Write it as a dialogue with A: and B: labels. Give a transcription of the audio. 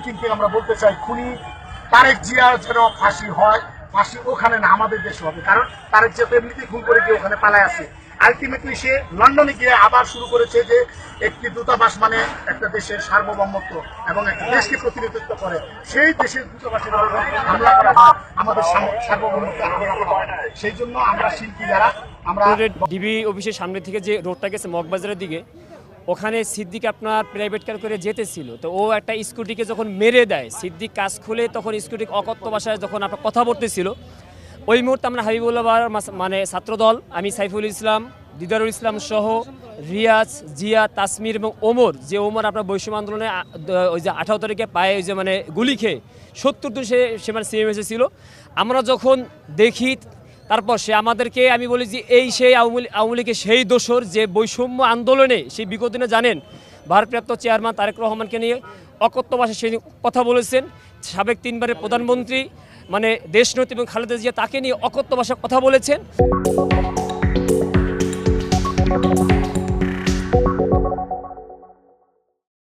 A: Meeting থেকে আমরা বলতে চাই, খুনি তারেক জিয়া যেন ফাঁসি হয়, ফাঁসি ওখানে না আমাদের দেশে হবে। কারণ তারেক জিয়া তো এমনিতেই খুন করে গিয়ে ওখানে পালায় আছে। আলটিমেটলি সে লন্ডনে গিয়ে আবার শুরু করেছে যে একটি দূতাবাস মানে একটা দেশের সার্বভৌমত্ব এবং একটা দেশকে প্রতিনিধিত্ব করে। সেই দেশের দূতাবাসের হামলা করা আমাদের সার্বভৌমত্ব সেই জন্য আমরা শিল্পী যারা, আমরা
B: ডিবি অফিসের সামনে থেকে যে রোডটা গেছে মগবাজারের দিকে ওখানে সিদ্দিক আপনার প্রাইভেট কার করে যেতেছিল তো ও একটা স্কুটিকে যখন মেরে দেয়, সিদ্দিক কাজ খুলে তখন স্কুটি অকথ্য ভাষায় যখন আপনার কথা বলতেছিল, ওই মুহূর্তে আমরা হাবিবুল্লাহ মানে ছাত্রদল, আমি সাইফুল ইসলাম, দিদারুল ইসলাম সহ রিয়াজ, জিয়া, তাসমির এবং ওমর, যে ওমর আপনার বৈষম্য আন্দোলনে ওই যে আঠারো তারিখে পায়ে ওই যে মানে গুলি খেয়ে সত্তর দিন সে সে মানে সিএমএসে ছিল আমরা যখন দেখি তারপর সে আমাদেরকে, আমি বলি যে এই সেই আওয়ামী লীগের সেই দোষর যে বৈষম্য আন্দোলনে সেই বিগত দিনে জানেন, ভারপ্রাপ্ত চেয়ারম্যান তারেক রহমানকে নিয়ে অকথ্য ভাষায় সেই কথা বলেছেন। সাবেক তিনবারের প্রধানমন্ত্রী মানে দেশনৈতিক এবং খালেদা জিয়া তাকে নিয়ে অকথ্য ভাষায় কথা বলেছেন।